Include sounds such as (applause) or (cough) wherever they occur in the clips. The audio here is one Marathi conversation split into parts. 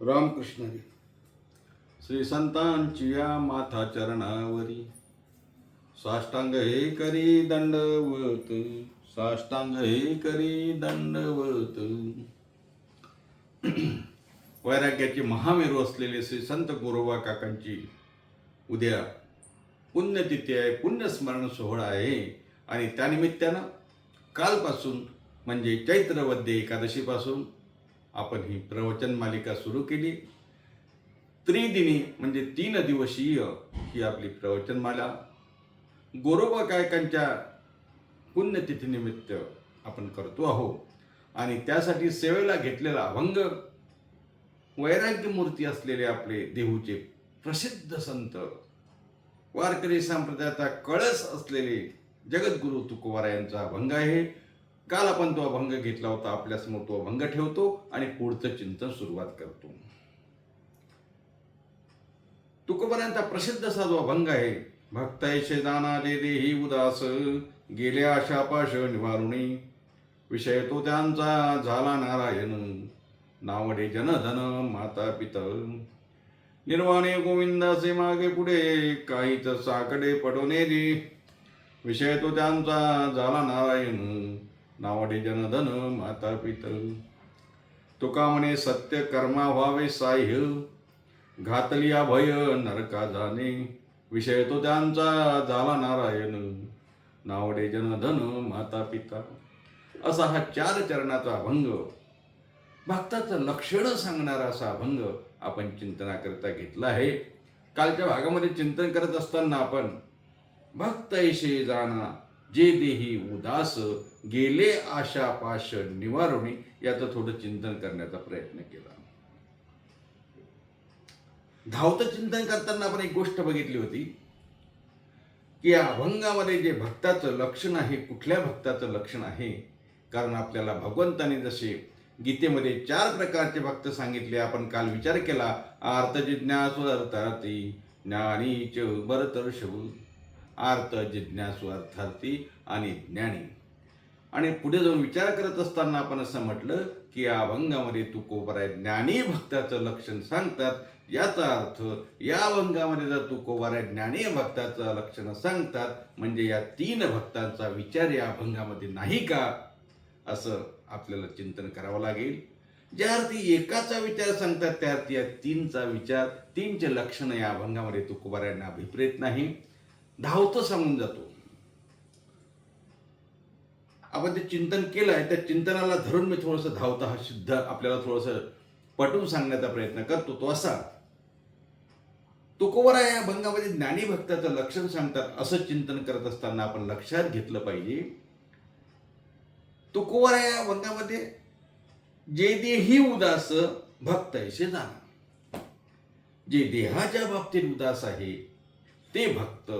रामकृष्ण श्री संतांची या माथा चरणावरी साष्टांग हे करी दंडवत साष्टांग हे करी दंडवत. (clears throat) वैराग्याची महामेरू असलेले श्री संत गोरोबा काकांची उद्या पुण्यतिथी आहे पुण्यस्मरण सोहळा आहे. आणि त्यानिमित्तानं कालपासून म्हणजे चैत्रवद्य एकादशीपासून आपण ही प्रवचन मालिका सुरू केली. त्रिदिनी म्हणजे तीन दिवसीय ही आपली प्रवचनमाला गोरोबा गायकांच्या पुण्यतिथीनिमित्त आपण करतो आहोत. आणि त्यासाठी सेवेला घेतलेला अभंग वैराग्य मूर्ती असलेले आपले देहूचे प्रसिद्ध संत वारकरी संप्रदायाचा कळस असलेले जगद्गुरु तुकोबारा यांचा अभंग आहे. काल आपण तो अभंग घेतला होता आपल्यासमोर तो अभंग ठेवतो आणि पुढचं चिंतन सुरुवात करतो. तुकोबऱ्यांचा प्रसिद्ध असा जो अभंग आहे भक्तैशे दाना दे देही उदास गेले आशापाश निवारुणी विषय तो त्यांचा झाला नारायण नावडे जनधन माता पित निर्वाणे गोविंदाचे मागे पुढे काहीच साकडे पडवणे विषय तो त्यांचा झाला नारायण नावडे जनधन माता पित. तुका म्हणे सत्य कर्मा व्हावे साह्य. घातलिया भय नरका जाणे. विषय तो त्यांचा झाला नारायण. नावडे जनधन माता पिता. असा हा चार चरणाचा अभंग. भक्ताचं लक्षणं सांगणारा असा अभंग आपण चिंतनाकरिता घेतला आहे. कालच्या भागामध्ये चिंतन करत असताना आपण भक्त ऐशी जाणा. जे देही उदास गेले आशा पाश निवारणी याचं थोडं चिंतन करण्याचा प्रयत्न केला. धावतं चिंतन करताना आपण एक गोष्ट बघितली होती की या अभंगामध्ये जे भक्ताचं लक्षण आहे कुठल्या भक्ताचं लक्षण आहे कारण आपल्याला भगवंताने जसे गीतेमध्ये चार प्रकारचे भक्त सांगितले आपण काल विचार केला आर्त जिज्ञासु अर्थार्थी ज्ञानीच भरतर्षभ आर्त जिज्ञासु अर्थार्थी आणि ज्ञानी. आणि पुढे जाऊन विचार करत असताना आपण असं म्हटलं की या अभंगामध्ये तुकोबाराय ज्ञानी भक्ताचं लक्षण सांगतात याचा अर्थ या अभंगामध्ये जर तुकोबाराय ज्ञानी भक्ताचं लक्षण सांगतात म्हणजे या तीन भक्तांचा विचार या अभंगामध्ये नाही का? असं आपल्याला चिंतन करावं लागेल. ज्या अर्थी एकाचा विचार सांगतात त्या अर्थी या तीनचा विचार तीनचे लक्षण या अभंगामध्ये तुकोबारायांना अभिप्रेत नाही. धावतं सांगून जातो. आपण ते चिंतन केलं आहे त्या चिंतनाला धरून मी थोडंसं धावता हा सिद्ध आपल्याला थोडंसं पटवून सांगण्याचा प्रयत्न करतो तो असा. तुकोबरा या भंगामध्ये ज्ञानी भक्ताचं लक्षण सांगतात असं चिंतन करत असताना आपण लक्षात घेतलं पाहिजे. तुकोबरा या भंगामध्ये जे देही उदास भक्त ऐसे जाणा. जे देहाच्या बाबतीत उदास आहे ते भक्त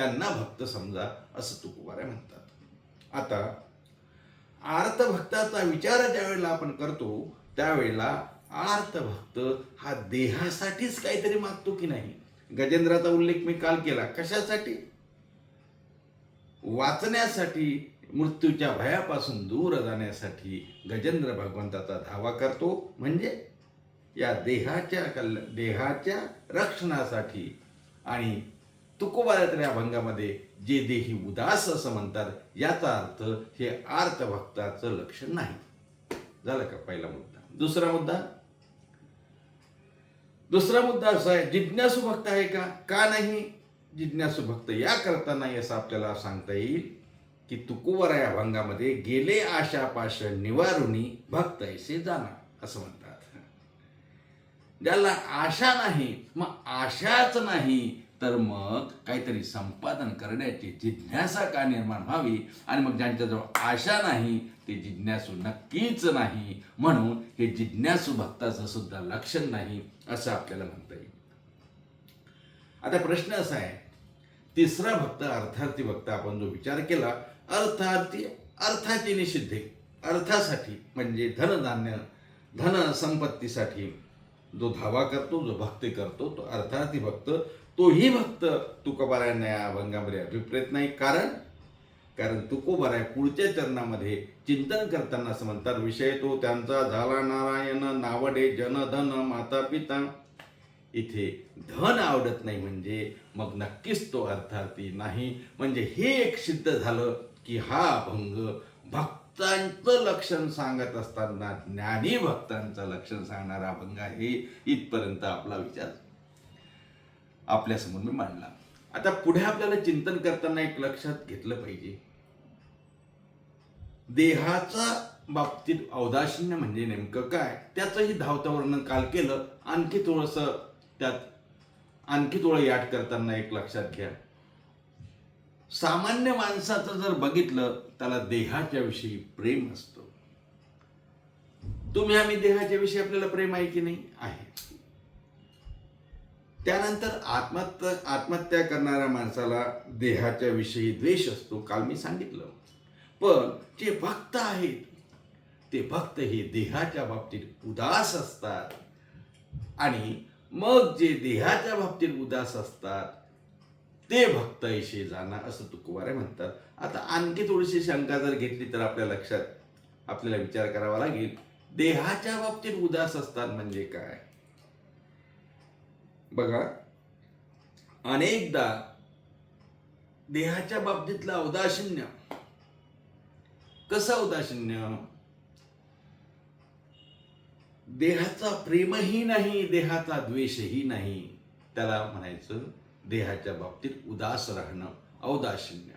त्यांना भक्त समजा असं तुकोबारे म्हणतात. आता आर्त भक्ताचा विचार ज्यावेळेला आपण करतो त्यावेळेला आर्त भक्त हा देहासाठीच काहीतरी मागतो की नाही? गजेंद्राचा उल्लेख मी काल केला. कशासाठी? वाचण्यासाठी मृत्यूच्या भयापासून दूर जाण्यासाठी गजेंद्र भगवंताचा धावा करतो. म्हणजे या देहाच्या कल देहाच्या रक्षणासाठी आणि तुकोबारातल्या अभंगामध्ये जे देही उदास असं म्हणतात याचा अर्थ हे आर्तभक्ताचं लक्षण नाही. झालं का पहिला मुद्दा. दुसरा मुद्दा? दुसरा मुद्दा असा आहे जिज्ञासू भक्त आहे का? का नाही? जिज्ञासू भक्त या करता नाही असं आपल्याला सांगता येईल की तुकोवर या अभंगामध्ये गेले आशा पाश निवारुणी भक्त ऐसे जाणार असं म्हणतात. ज्याला आशा नाही मग आशाच नाही तर मग काहीतरी संपादन करण्याची जिज्ञासा का निर्माण व्हावी? आणि मग ज्यांच्याजवळ आशा नाही ते जिज्ञासू नक्कीच नाही. म्हणून हे जिज्ञासू भक्ताचं सुद्धा लक्षण नाही असं आपल्याला म्हणता येईल. आता प्रश्न असा आहे तिसरा भक्त अर्थार्थी भक्त आपण जो विचार केला अर्थार्थी अर्थाची निषिद्ध अर्थासाठी म्हणजे धनधान्य धन संपत्तीसाठी जो धावा करतो जो भक्ती करतो तो अर्थार्थी भक्त तोही भक्त तुकोबारायांना या अभंगामध्ये अभिप्रेत नाही. कारण? कारण तुकोबाराय आहे पुढच्या चरणामध्ये चिंतन करताना असं म्हणतात विषय तो त्यांचा झाला नारायण नावडे जनधन माता पिता. इथे धन आवडत नाही म्हणजे मग नक्कीच तो अर्थार्थी नाही. म्हणजे हे एक सिद्ध झालं की हा अभंग भक्तांचं लक्षण सांगत असताना ज्ञानी भक्तांचं लक्षण सांगणारा अभंग आहे. इथपर्यंत आपला विचार आपल्यासमोर मी मांडला. आता पुढे आपल्याला चिंतन करताना एक लक्षात घेतलं पाहिजे. देहाचा बाबतीत औदासीन्य म्हणजे नेमकं काय? त्याचंही धावतं वर्णन काल केलं. आणखी थोडंसं त्यात आणखी थोडं याट करताना एक लक्षात घ्या. सामान्य माणसाचं जर बघितलं त्याला देहाच्या विषयी प्रेम असतं. तुम्ही आम्ही देहाच्या विषयी आपल्याला प्रेम आहे की नाही? आहे. त्यानंतर आत्महत्या आत्महत्या करणाऱ्या माणसाला देहाच्या विषयी द्वेष असतो काल मी सांगितलं. पण जे भक्त आहेत ते भक्त हे देहाच्या बाबतीत उदास असतात. आणि मग जे देहाच्या बाबतीत उदास असतात ते भक्त ऐशे जाणं असं तुकोबारे म्हणतात. आता आणखी थोडीशी शंका जर घेतली तर आपल्या लक्षात आपल्याला विचार करावा लागेल. देहाच्या बाबतीत उदास असतात म्हणजे काय? बघा. अनेकदा देहाच्या बाबतीतलं औदाशिन्य. कसं औदाशिन्य? देहाचा प्रेमही नाही देहाचा द्वेषही नाही. त्याला म्हणायचं देहाच्या बाबतीत उदास राहणं औदाशिन्य.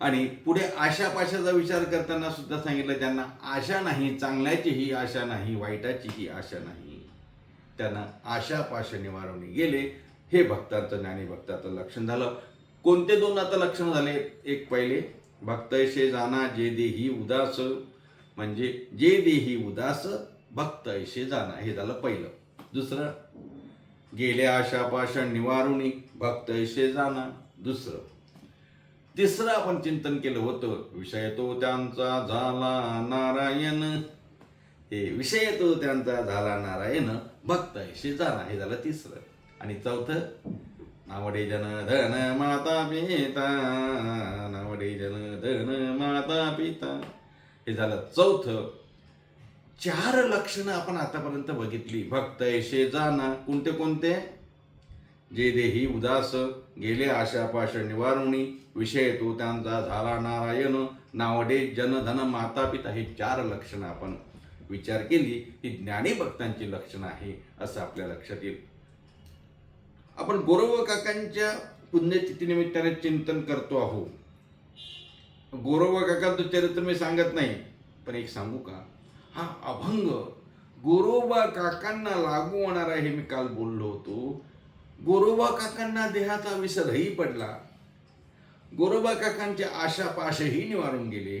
आणि पुढे आशापाशाचा विचार करताना सुद्धा सांगितलं त्यांना आशा नाही चांगल्याचीही आशा नाही वाईटाचीही आशा नाही. त्यांना आशापाश निवारवणे गेले. हे भक्तांचं ज्ञानी भक्ताचं लक्षण झालं. कोणते दोन आता लक्षण झाले? एक पहिले भक्तैसे जाना जे देही उदास. म्हणजे जे देही उदास भक्त ऐशे जाना. हे झालं पहिलं. दुसरं गेले आशापाशा निवारुणी भक्त ऐशे जाना. दुसरं. तिसरं आपण चिंतन केलं होतं. विषय तो त्यांचा झाला नारायण. हे विषय तो त्यांचा झाला नारायण. भक्त ऐशे जाना हे झालं तिसरं. आणि चौथं नावडे जन धन माता पिता नावडे जन धन माता पिता. हे झालं चौथं. चार लक्षणं आपण आतापर्यंत बघितली. भक्त ऐशे जाना कोणते कोणते? जे देही उदास गेले आशापाश निवारुणी विषय तो त्यांचा झाला नारायण. नावडे जनधन माता पिता हे चार लक्षणं आपण विचार केली ही ज्ञानी भक्तांची लक्षणं आहे असं आपल्या लक्षात येईल. आपण गोरव काकांच्या पुण्यतिथीनिमित्ताने चिंतन करतो आहोत गोरव काकांचं चरित्र मी सांगत नाही पण एक सांगू का? हा अभंग गोरोबा काकांना लागू होणार आहे हे मी काल बोललो होतो. गोरोबा काकांना देहाचा विसरही पडला. गोरोबा काकांचे आशापाशही निवारून गेले.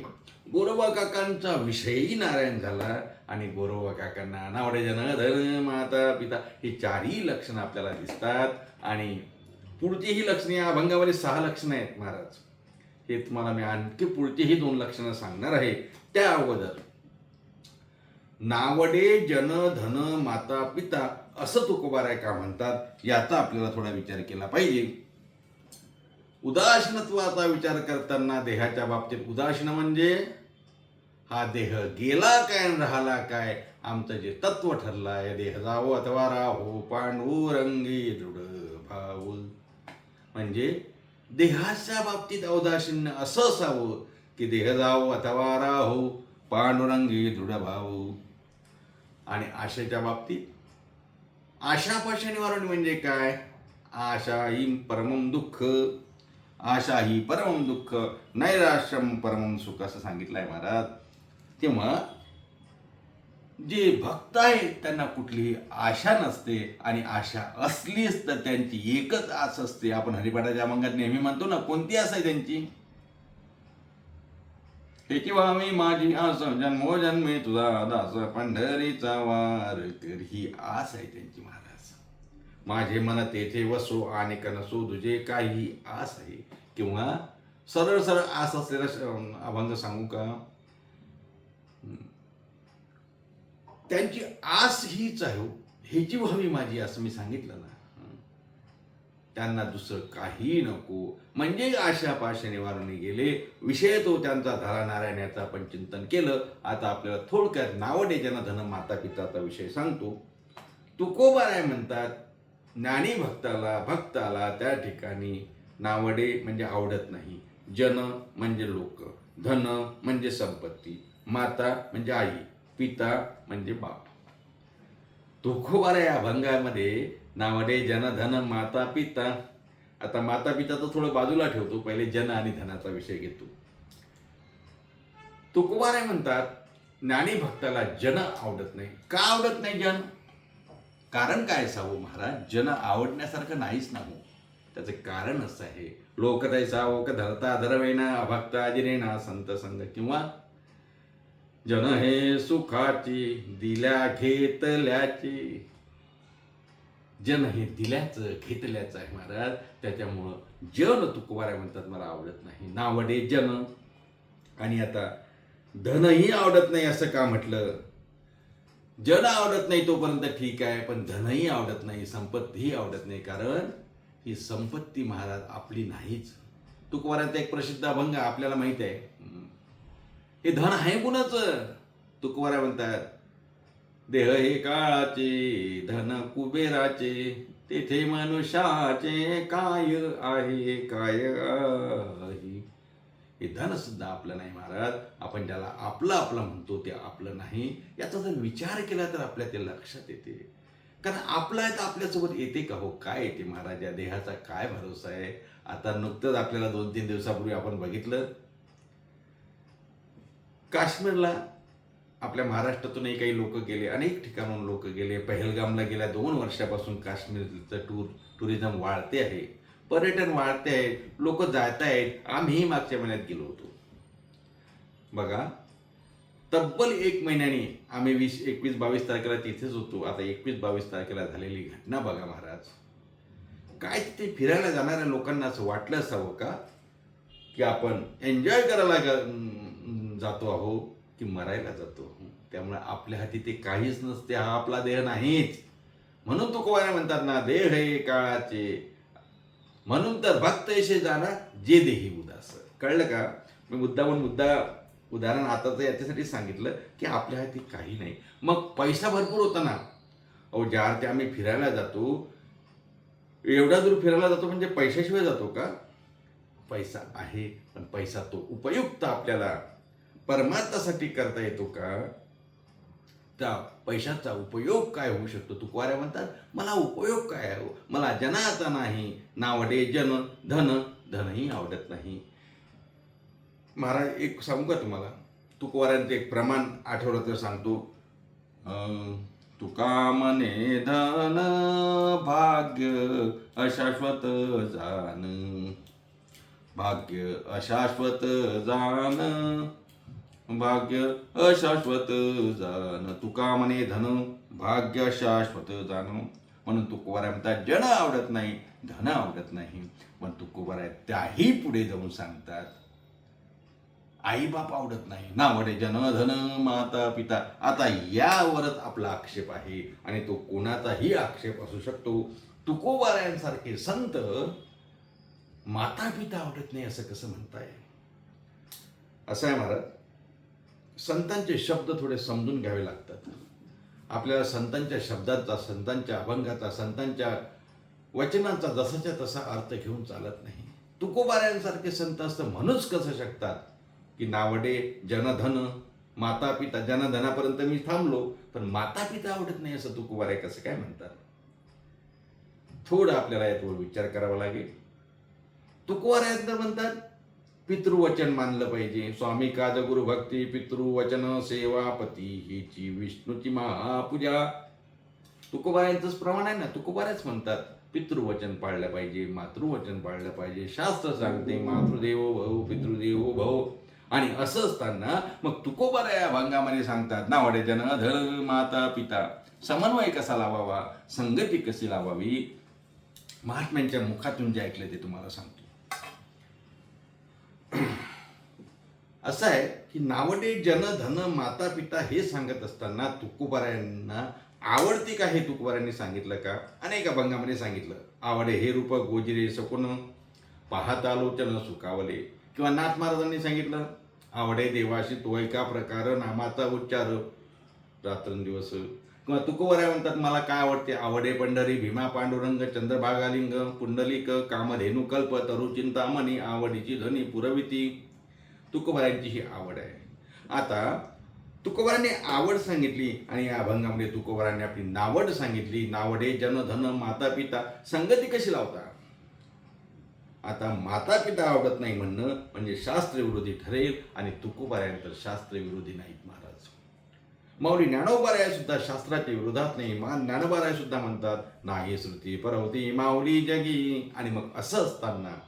गोरोबा काकांचा विषयही नारायण झाला आणि गोरोबा काकांना नावडे जन धन माता पिता ही चारही लक्षणं आपल्याला दिसतात. आणि पुढची ही लक्षणे या अभंगामध्ये सहा लक्षणं आहेत महाराज. हे तुम्हाला मी आणखी पुढचीही दोन लक्षणं सांगणार आहे. त्या अगोदर नावडे जन धन माता पिता असं तुकोबाराय का म्हणतात? याचा आपल्याला थोडा विचार केला पाहिजे. उदासीनत्वाचा विचार करताना देहाच्या बाबतीत उदासीन म्हणजे हा देह गेला काय राहिला काय? आमचं जे तत्व ठरलं आहे देह जावो अथवा राहो पांडुरंगी दृढ भाऊ म्हणजे देहाच्या बाबतीत औदासीन्य असं असावं की देह जावो अथवा राहो पांडुरंगी दृढ भाऊ. आणि आशेच्या बाबतीत आशापाशा निवारण म्हणजे काय? आशा इम परमम दुःख. आशा ही परम दुःख नैराश्रम परम सुख असं सांगितलं आहे महाराज. तेव्हा जे भक्त आहेत त्यांना कुठलीही आशा नसते आणि आशा असलीच तर त्यांची एकच आस असते. आपण हरिपाठाच्या अभंगात नेहमी म्हणतो ना कोणती आस आहे त्यांची? त्याची मी माझी आस जन्मोजन्मी तुझा दास पंढरीचा वार कर. ही आस आहे त्यांची महाराज. माझे मन तेथे वसो आणि नसो तुझे काही आस आहे. किंवा सरळ सरळ आस असलेला अभंग सांगू का? त्यांची आस हीच आहे हो. ह्याची व्हावी माझी असं मी सांगितलं ना. त्यांना दुसरं काही नको. म्हणजे आशा पाशा निवारून गेले. विषय तो त्यांचा धरा नारायणाचा आपण चिंतन केलं. आता आपल्याला थोडक्यात नावडे ज्यांना धन माता पिताचा विषय सांगतो. तुकोबाराय म्हणतात ज्ञानी भक्ताला भक्ताला त्या ठिकाणी नावडे म्हणजे आवडत नाही. जन म्हणजे लोक धन म्हणजे संपत्ती माता म्हणजे आई पिता म्हणजे बाप. तुकोबारा या अभंगामध्ये नावडे जन धन माता पिता. आता माता पिता तर थोडं बाजूला ठेवतो पहिले जन आणि धनाचा विषय घेतो. तुकोबारे म्हणतात ज्ञानी भक्ताला जन आवडत नाही. का आवडत नाही जन? कारण काय असावं महाराज? जन आवडण्यासारखं नाहीच ना हो. त्याचं कारण असं आहे. लोक तैसा ओक धरता धरवेना अभक्ता अजिरेना संत संग किंवा जन हे सुखाची दिल्या घेतल्याची. जन हे दिल्याचं घेतल्याचं आहे महाराज. त्याच्यामुळं जन तुकवाऱ्या म्हणतात मला आवडत नाही. नावडे जन. आणि आता धनही आवडत नाही असं का म्हटलं? जन आवडत नाही तोपर्यंत ठीक आहे पण धनही आवडत नाही संपत्तीही आवडत नाही कारण ही संपत्ती महाराज आपली नाहीच. तुकवारांचा एक प्रसिद्ध अभंग आपल्याला माहीत आहे. हे धन आहे कुणाच? तुकवारा म्हणतात देह हे काळाचे धन कुबेराचे तेथे मनुष्याचे काय आहे काय आहे? हे आपलं नाही महाराज. आपण ज्याला आपलं आपलं म्हणतो ते आपलं नाही. याचा जर विचार केला तर आपल्या ते लक्षात येते. कारण आपलं आहे तर आपल्यासोबत येते का हो? काय येते महाराज? या देहाचा काय भरोसा आहे? आता नुकतंच आपल्याला दोन तीन दिवसापूर्वी आपण बघितलं. काश्मीरला आपल्या महाराष्ट्रातूनही काही लोक गेले अनेक ठिकाणून लोक गेले. पहलगामला गेल्या दोन वर्षापासून काश्मीरचं टूर टुरिझम वाढते आहे. पर्यटन वाढते आहे लोक जात आहेत आम्हीही मागच्या महिन्यात गेलो होतो. बघा तब्बल एक महिन्याने आम्ही वीस एकवीस बावीस तारखेला तिथेच होतो. आता एकवीस बावीस तारखेला झालेली घटना बघा महाराज. काय तिथे फिरायला जाणाऱ्या लोकांना असं वाटलं असावं का? की आपण एन्जॉय करायला जातो आहो की मरायला जातो. त्यामुळे आपल्या हाती ते काहीच नसते हा आपला देह नाहीच. म्हणून तो कोवाने म्हणतात ना देह हे काळाचे म्हणून तर भक्त येशे जाणार जे देही उदास. कळलं का? मी मुद्दाहून मुद्दा उदाहरण आताचं याच्यासाठी सांगितलं की आपल्या हाती काही नाही. मग पैसा भरपूर होता ना. अहो ज्या अर्थी आम्ही फिरायला जातो एवढा दूर फिरायला जातो म्हणजे पैशाशिवाय जातो का? पैसा आहे पण पैसा तो उपयुक्त आपल्याला. परमार्थासाठी करता येतो का? त्या पैशाचा उपयोग काय होऊ शकतो? तुकवाऱ्या म्हणतात मला उपयोग काय आहे हो? मला जनाचा नाही नावडे जन धन धनही आवडत नाही. महाराज एक सांगू का तुम्हाला? तुकवाऱ्यांचं एक प्रमाण आठवलं तर सांगतो तुका मने धन भाग्य अशाश्वत जान. भाग्य अशाश्वत जान. भाग्य अशाश्वत जाण. तुका म्हणे धन भाग्य शाश्वत जाण. म्हणून तुकोबारा म्हणतात जण आवडत नाही धन आवडत नाही. पण तुकोबारा त्याही पुढे जाऊन सांगतात आई बाप आवडत नाही. ना म्हणे जन धन माता पिता. आता यावरच आपला आक्षेप आहे आणि तो कोणाचाही आक्षेप असू शकतो. तुकोबारायांसारखे संत माता पिता आवडत नाही असं कसं म्हणताय? असं आहे महाराज. संतांचे शब्द थोडे समजून घ्यावे लागतात. आपल्याला संतांच्या शब्दाचा संतांच्या अभंगाचा संतांच्या वचनांचा जसाच्या तसा अर्थ घेऊन चालत नाही. तुकोबाऱ्यांसारखे संत असतं म्हणूच कसं शकतात? की नावडे जनधन माता पिता जनधनापर्यंत मी थांबलो पण माता पिता आवडत नाही असं तुकोबारे कसं काय म्हणतात? थोडं आपल्याला यावर विचार करावा लागेल. तुकोबाऱ्यांना म्हणतात पितृवचन मानलं पाहिजे. स्वामी काज गुरु भक्ती पितृवचन सेवा पती हिची विष्णूची महापूजा. तुकोबायांचंच प्रमाण आहे ना? तुकोबाऱ्याच म्हणतात पितृवचन पाळलं पाहिजे मातृवचन पाळलं पाहिजे. शास्त्र सांगते मातृदेवो भव पितृदेवो भव. आणि असं असताना मग तुकोबारा या भंगामध्ये सांगतात नावडे जन धर माता पिता. समन्वय कसा लावावा? संगती कशी लावावी? महात्म्यांच्या मुखातून जे ऐकलं ते तुम्हाला सांगतो. (clears throat) असं आहे की नावडे जन धन माता पिता हे सांगत असताना तुकोबाऱ्यांना आवडती का हे तुकोबाऱ्यांनी सांगितलं का? अनेक अभंगामध्ये सांगितलं. आवडे हे रूप गोजिरे सकुन पाहता लोचन सुखावले. किंवा नाथ महाराजांनी सांगितलं आवडे देवाशी तो एका प्रकार नामाचा उच्चार रात्रंदिवस. किंवा तुकोवऱ्या म्हणतात मला काय आवडते? आवडे पंढरी भीमा पांडुरंग चंद्रभागालिंग पुंडलिक कामधेनुकल्प तरुचिंतामणी चिंतामणी आवडीची धनी पुरविती. तुकोबऱ्यांची ही आवड आहे. आता तुकोबरांनी आवड सांगितली आणि या अभंगामध्ये तुकोबरांनी आपली नावड सांगितली. नावडे जनधन माता पिता संगती कशी लावता? आता माता पिता आवडत नाही म्हणणं म्हणजे शास्त्र विरोधी ठरेल आणि तुकोबाऱ्यांतर शास्त्र विरोधी नाहीत महाराज. माऊली ज्ञानोबाराय सुद्धा शास्त्राच्या विरोधात नाही मान ज्ञानोबाराय सुद्धा म्हणतात नाही श्रुती परवती माऊली जगी. आणि मग असं असताना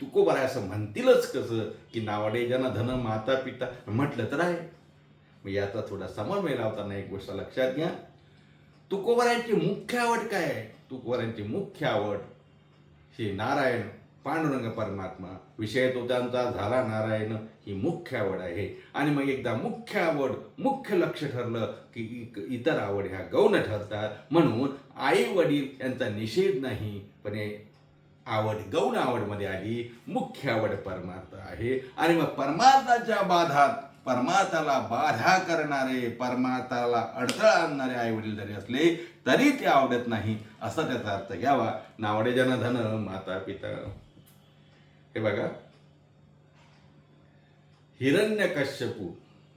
तुकोबाराय असं म्हणतीलच कसं की नावाडे ज्यांना धन माता पिता म्हटलं तर आहे. मग याचा थोडा समन्वय लावताना एक गोष्ट लक्षात घ्या. तुकोबारायांची मुख्य आवड काय आहे? तुकोबारायांची मुख्य आवड हे नारायण. पांडुरंग परमात्मा. विषय तो त्यांचा झाला नारायण ही मुख्य आवड आहे. आणि मग एकदा मुख्य आवड मुख्य लक्ष ठरलं की इतर आवड ह्या गौण ठरतात. म्हणून आई वडील यांचा निषेध नाही पण हे आवड गौण आवडमध्ये आली मुख्य आवड परमार्थ आहे. आणि मग परमार्थाच्या बाधात परमार्थाला बाधा करणारे परमार्थाला अडथळा आणणारे आई वडील जरी असले तरी ते आवडत नाही असा त्याचा अर्थ घ्यावा. नावडे जनधन माता पिता हे बघा. हिरण्यकश्यपू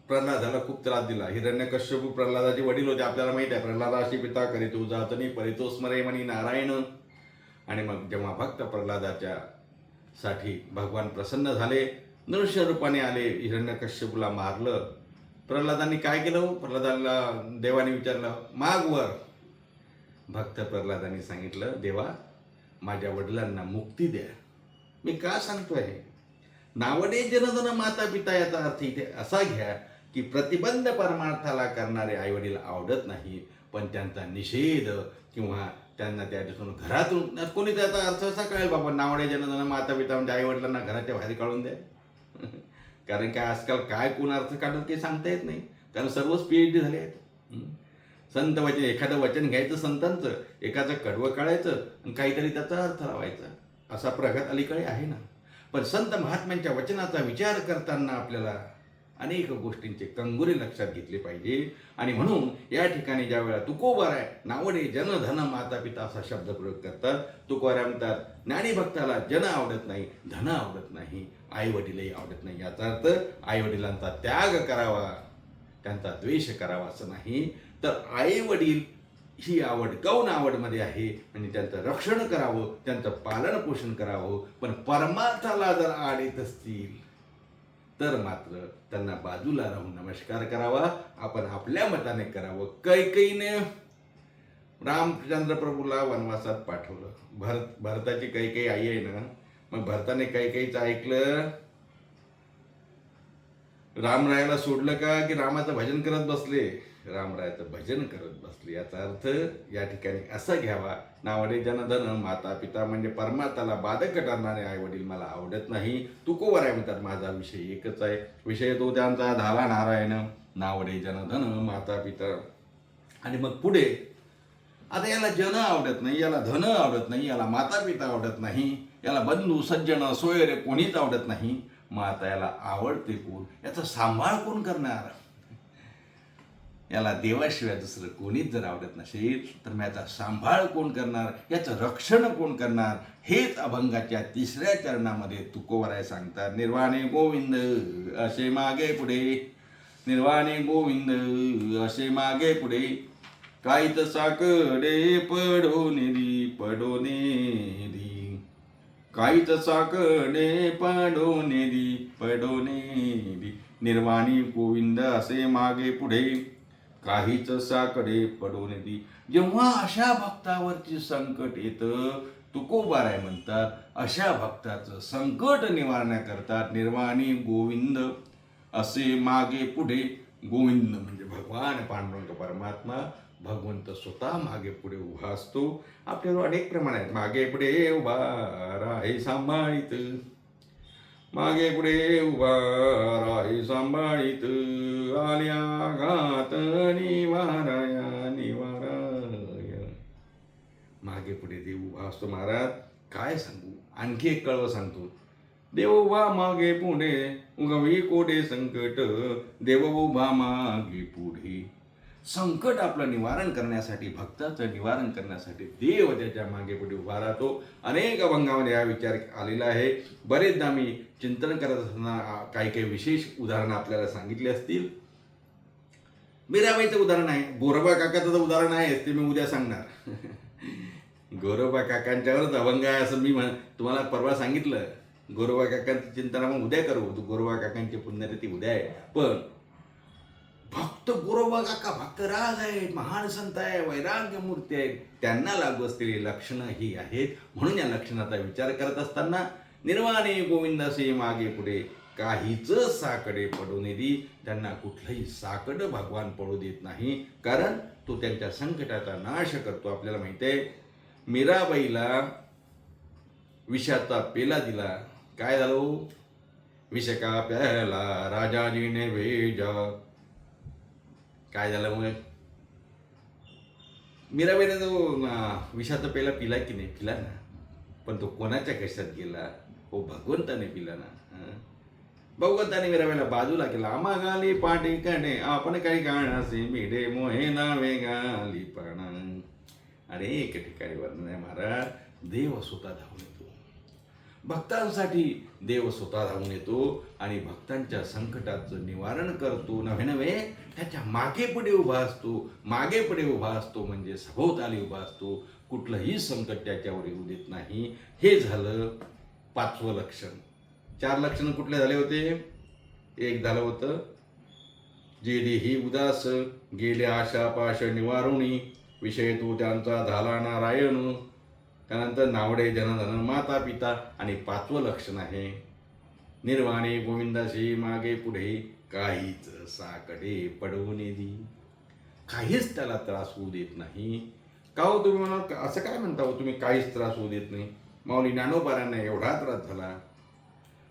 प्रल्हादाला खूप त्रास दिला. हिरण्यकश्यपू प्रल्हादाचे वडील होते आपल्याला माहीत आहे. प्रल्हादाशी पिता करीतो जातनी परितो स्मरे म्हणी नारायण. आणि मग जेव्हा भक्त प्रल्हादाच्या साठी भगवान प्रसन्न झाले नृष्य रूपाने आले हिरण्यकश्यपूला मारलं. प्रल्हादांनी काय केलं हो? प्रल्हादाला देवाने विचारलं माग वर. भक्त प्रल्हादांनी सांगितलं देवा माझ्या वडिलांना मुक्ती द्या. मी का सांगतोय? नावडे जनधन माता पिता याचा अर्थ इथे असा घ्या की प्रतिबंध परमार्थाला करणारे आईवडील आवडत नाही पण त्यांचा निषेध किंवा त्यांना त्या दिसून घरातून कोणी त्याचा अर्थ असा कळेल बाबा नावडे जनधन माता पिता म्हणजे आईवडिलांना घराच्या बाहेर काढून द्या. (laughs) कारण काय आजकाल काय कोण अर्थ काढत ते सांगता येत नाही. कारण सर्वच पीएच डी झाले आहेत. संत वचन एखादं वचन घ्यायचं संतांचं एकाचं कडवं काढायचं आणि काहीतरी त्याचा अर्थ लावायचा. असा प्रघात अलीकडे आहे ना. पण संत महात्म्यांच्या वचनाचा विचार करताना आपल्याला अनेक गोष्टींचे कंगुरे लक्षात घेतले पाहिजे. आणि म्हणून या ठिकाणी ज्या वेळा तुकोबाराय आहे नावडे जन धन माता पिता असा शब्द प्रयोग करतात. तुकोबाराय म्हणतात ज्ञानी भक्ताला जन आवडत नाही धन आवडत नाही आई वडीलही आवडत नाही. याचा अर्थ आई वडिलांचा त्याग करावा त्यांचा द्वेष करावा असं नाही. तर आई वडील ही आवड गौण आवडमध्ये आहे. आणि त्यांचं रक्षण करावं त्यांचं पालन पोषण करावं. पण परमार्थाला जर आड येत असतील तर मात्र त्यांना बाजूला राहून नमस्कार करावा. आपण आपल्या मताने करावं. कैकईने रामचंद्र प्रभूला वनवासात पाठवलं. भरत भरताची काही काही आई आहे ना? मग भरताने काही काहीच ऐकलं रामरायाला सोडलं का? की रामाचं भजन करत बसले? रामरायाचं भजन करत बसले. याचा अर्थ या ठिकाणी असा घ्यावा नावडे जनधन माता पिता म्हणजे परमार्थाला बाधक ठरणारे आई वडील मला आवडत नाही. तुकोवर आहे म्हणतात माझा विषय एकच आहे. विषय तो त्यांचा झाला नारायण नावडे जनधन माता पिता आणि मग पुढे आता याला जन आवडत नाही याला धन आवडत नाही याला माता पिता आवडत नाही याला बंधू सज्जन सोयरे कोणीच आवडत नाही. मग आता याला आवडते कोण? याचा सांभाळ कोण करणार? याला देवाशिवाय दुसरं कोणीच जर आवडत नसेल तर मग याचा सांभाळ कोण करणार याचं रक्षण कोण करणार हेच अभंगाच्या तिसऱ्या चरणामध्ये तुकोवराय सांगतात. निर्वाणे गोविंद असे मागे पुढे. निर्वाणे गोविंद असे मागे पुढे. काहीत साकडे पडो नेरी पडो नेरी काहीत साकडे पडोनेरी पडोनेरी निर्वाणी गोविंद असे मागे पुढे. काहीच साकडे पडोनेरी जेव्हा अशा भक्तावरची संकट येतं तुकोबाराय म्हणतात अशा भक्ताचं संकट निवारण्याकरता करतात निर्वाणी गोविंद असे मागे पुढे. गोविंद म्हणजे भगवान पांडुरंग परमात्मा भगवंत स्वतः मागे पुढे उभा असतो. आपल्याला अनेक प्रमाण आहेत. मागे पुढे उभा राहे सांभाळीत. मागे पुढे उभा राही सांभाळीत. आल्या घात निवाराया निवाराय. मागे पुढे देव उभा असतो महाराज. काय सांगू? आणखी एक कळव सांगतो. देव उभा मागे पुढे उगवी कोठे संकट? देव उभा मागे पुढे. संकट आपलं निवारण करण्यासाठी भक्ताचं निवारण करण्यासाठी देव त्याच्यामागे पुढे उभा राहतो. अनेक अभंगामध्ये हा विचार आलेला आहे. बरेचदा मी चिंतन करत असताना काही काही विशेष उदाहरणं आपल्याला सांगितली असतील. मीराबाईचं उदाहरण आहे गोरबा काकाचं उदाहरण आहे ते मी उद्या सांगणार. (laughs) गोरोबा काकांच्यावरच अभंग आहे असं मी म्हण तुम्हाला परवा सांगितलं. गोरोबा काकांचं चिंतन आपण उद्या करू. गोरोबा काकांची पुण्यतिथी उद्या आहे. पण भक्त गोरोबा काका भक्त राज आहेत महान संत आहे वैराग्य मूर्ती आहेत त्यांना लागू असलेली लक्षणं ही आहेत. म्हणून या लक्षणाचा विचार करत असताना निर्वाणे गोविंदासे मागे पुढे काहीच साकडे पडू दी त्यांना कुठलंही साकड भगवान पडू देत नाही. कारण तो त्यांच्या संकटाचा नाश करतो आपल्याला माहिती आहे. मीराबाईला विषाचा पेला दिला. काय झालो हो? विषका प्याला राजाजीने भेजा. काय झालं मग? मीराबाईने जो विषाचा पेला पिला की नाही? पिला ना. पण तो कोणाच्या कशात गेला? हो भगवंताने पिला ना. भगवंताने मीराबाईला बाजूला केला. आम्हा गाली पाठी कणे आपण काही गाणासे मिडे मोहे नावे गाली पाणा. एक ठिकाणी वर्णन आहे महाराज. देव स्वतः धावले भक्तांसाठी देव स्वतः धावून येतो आणि भक्तांच्या संकटाचं निवारण करतो नव्हे नव्हे त्याच्यामागे पुढे उभा असतो. मागे पुढे उभा असतो म्हणजे सभोवताली उभा असतो. कुठलंही संकट त्याच्यावर येऊ देत नाही. हे झालं पाचवं लक्षण. चार लक्षण कुठले झाले होते? एक झालं होतं. जे देही उदास गेले आशा पाश निवारुणी. विषय तो त्यांचा झाला नारायण. त्यानंतर नावडे जनधन माता पिता आणि पाचवं लक्षण आहे. निर्वाणे गोविंदाशी मागे पुढे काहीच साकडे पडवून दी काहीच त्याला त्रास होऊ देत नाही. का हो तुम्ही म्हणा असं काय म्हणता हो तुम्ही? काहीच त्रास होऊ देत नाही. माऊली ज्ञानोबारांना एवढा त्रास झाला.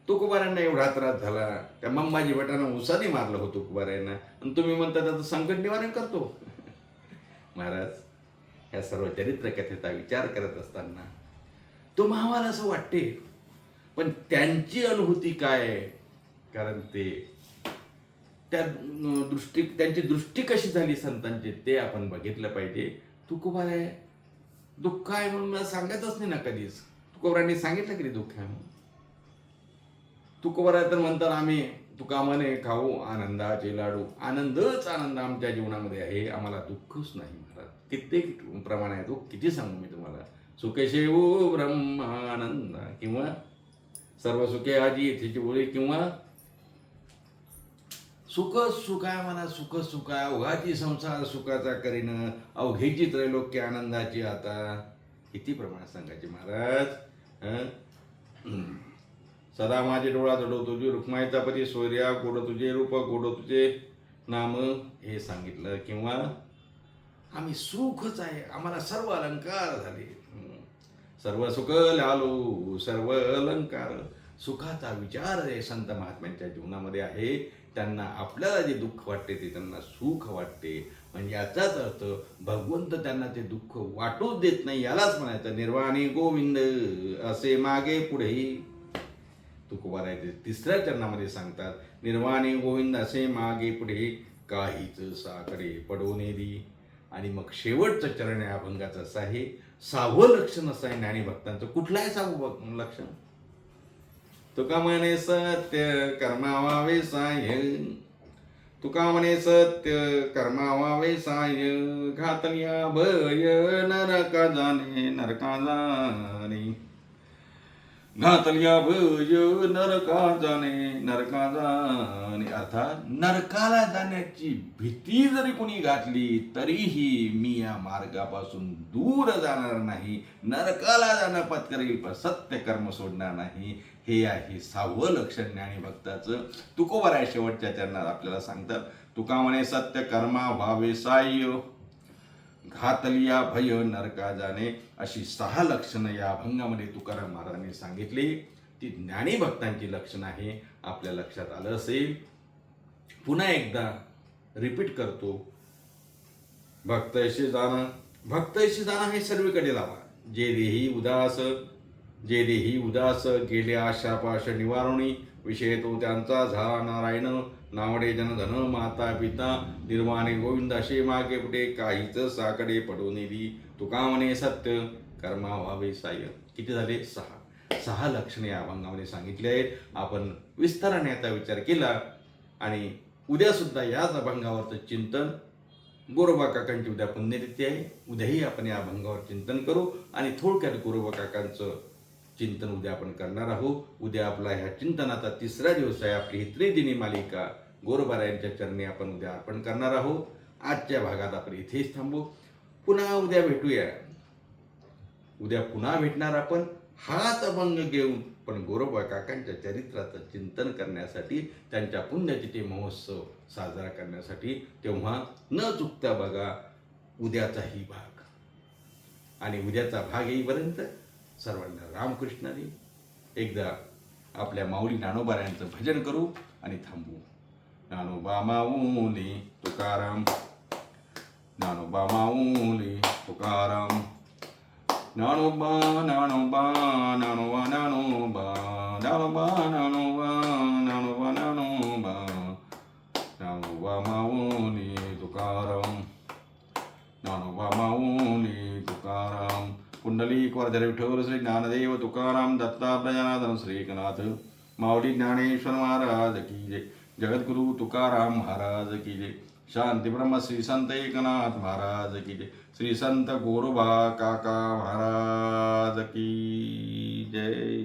तुकोबारांना एवढा त्रास झाला. त्या मंबाजी भटानं उसाने मारलं हो तुकोबारायांना. आणि तुम्ही म्हणता त्याचं संकट निवारण करतो. (laughs) महाराज ह्या सर्व चरित्र कथेचा विचार करत असताना तुम्हाला असं वाटते पण त्यांची अनुभूती काय आहे? कारण ते त्या दृष्टी त्यांची दृष्टी कशी झाली संतांची ते आपण बघितलं पाहिजे. तुकोबार आहे. दुःख आहे म्हणून मला सांगतच नाही ना कधीच. तुकोबरांनी सांगितलं की दुःख आहे म्हणून? तुकोबरा आहे तर म्हणतात आम्ही तुका म्हणे खाऊ आनंदाचे लाडू. आनंदच आनंद आमच्या जीवनामध्ये आहे. आम्हाला दुःखच नाही महाराज. कित्येक प्रमाण आहे तो? किती सांगू मी तुम्हाला? सुखशेव ब्रह्मानंद किंवा सर्व सुखे आजी तिची बोली किंवा सुख सुखाय म्हणा सुख सुखाय ओघाची संसार सुखाचा करीन अवघेची त्रैलोक्य आनंदाची आता. किती प्रमाणात सांगायचे महाराज? सदा माझे डोळा दडो तुझे रुक्माईचा पती सोर्या गोड तुझे रूप गोड तुझे नाम हे सांगितलं किंवा आम्ही सुखच आहे. आम्हाला सर्व अलंकार झाले. सर्व सुख लालो सर्व अलंकार. सुखाचा विचार जे संत महात्म्यांच्या जीवनामध्ये आहे. त्यांना आपल्याला जे दुःख वाटते ते त्यांना सुख वाटते. म्हणजे याचाच अर्थ भगवंत त्यांना ते दुःख वाटूच देत नाही यालाच म्हणायचं. निर्वाणी गोविंद असे मागे पुढेही तुकोबारायचे तिसऱ्या चरणामध्ये सांगतात निर्वाणी गोविंद असे मागे पुढे. काहीच साकडे पडवून दी. आणि मग शेवटचं चरण या अभंगाचं असं आहे. सहावं लक्षण असं आहे ज्ञानीभक्तांचं कुठलाही कुठलं आहे सहावं लक्षण. तुका म्हणे सत्य कर्मावावे साय. तुका म्हणे सत्य कर्मावावे साय. घातल्या भय नरका जाणे नरका जाणे घातल्या भज नरका जाणे नरका जाणे. अर्थात नरकाला जाण्याची भीती जरी कोणी घातली तरीही मी या मार्गापासून दूर जाणार नाही. नरकाला जाणं पत्करेल पण सत्य कर्म सोडणार नाही. हे आहे सहावं लक्षण ज्ञानी भक्ताचं. तुकोबर आहे शेवटच्या चरणात आपल्याला सांगतात तुका म्हणे सत्य कर्मा व्हावे साह्य. घातलिया भय नरका जाणे अशी सहा लक्षणं या अभंगामध्ये तुकाराम महाराजांनी सांगितली. ती ज्ञानी भक्तांची लक्षणं आहे. आपल्या लक्षात आलं असेल. पुन्हा एकदा रिपीट करतो. भक्तशी जाणं भक्तशी जाणं हे सर्वीकडे लावा. जे देही उदास जे देही उदास गेले आशापाश निवारणी विषय तो त्यांचा झाला नारायण. नावडे जनधन माता पिता निर्वाणे गोविंद असे मागे पुढे काहीच साकडे पडून येली तुका म्हणे सत्य कर्मा व्हावे साय किती झाले? सहा. सहा लक्षणे या अभंगामध्ये सांगितले आहेत. आपण विस्ताराने आता विचार केला आणि उद्या सुद्धा याच अभंगावरचं चिंतन गोरोबा काकांची उद्या पुण्यतिथी आहे. उद्याही आपण या अभंगावर चिंतन करू आणि थोडक्यात गोरोबा काकांचं चिंतन उद्या आपण करणार आहोत. उद्या आपला ह्या चिंतनाचा तिसरा दिवस आहे. आपली ही त्रिदिनी मालिका गोरोबारायांच्या चरणी आपण उद्या अर्पण करणार आहोत. आजच्या भागात आपण इथेच थांबू. पुन्हा उद्या भेटूया. उद्या पुन्हा भेटणार आपण. हाच अभंग घेऊन पण गोरोबा काकांच्या चरित्राचं चिंतन करण्यासाठी त्यांच्या पुण्यतिथी महोत्सव साजरा करण्यासाठी तेव्हा न चुकता बघा उद्याचाही भाग. आणि उद्याचा भाग येईपर्यंत सर्वांना रामकृष्णाने एकदा आपल्या माऊली ज्ञानोबाऱ्यांचं भजन करू आणि थांबू. ज्ञानोबा माऊली तुकाराम ज्ञानोबा माऊली तुकाराम ज्ञानोबा ज्ञानोबा ज्ञानोबा ज्ञानोबा ज्ञानोबा ज्ञानोबा ज्ञानोबा ज्ञानोबा ज्ञानोबा माऊली तुकाराम ज्ञानोबा माऊली तुकाराम कुंडलिक वर्धर विठ्ठल श्री ज्ञानदेव तुकाराम दत्ता श्री श्रीकनाथ माऊली ज्ञानेश्वर महाराज की जय जगद्गुरु तुकाराम महाराज की जय। शांती ब्रह्म श्री संत एकनाथ महाराज की जय। श्री संत गोरोबा काका महाराज की जय।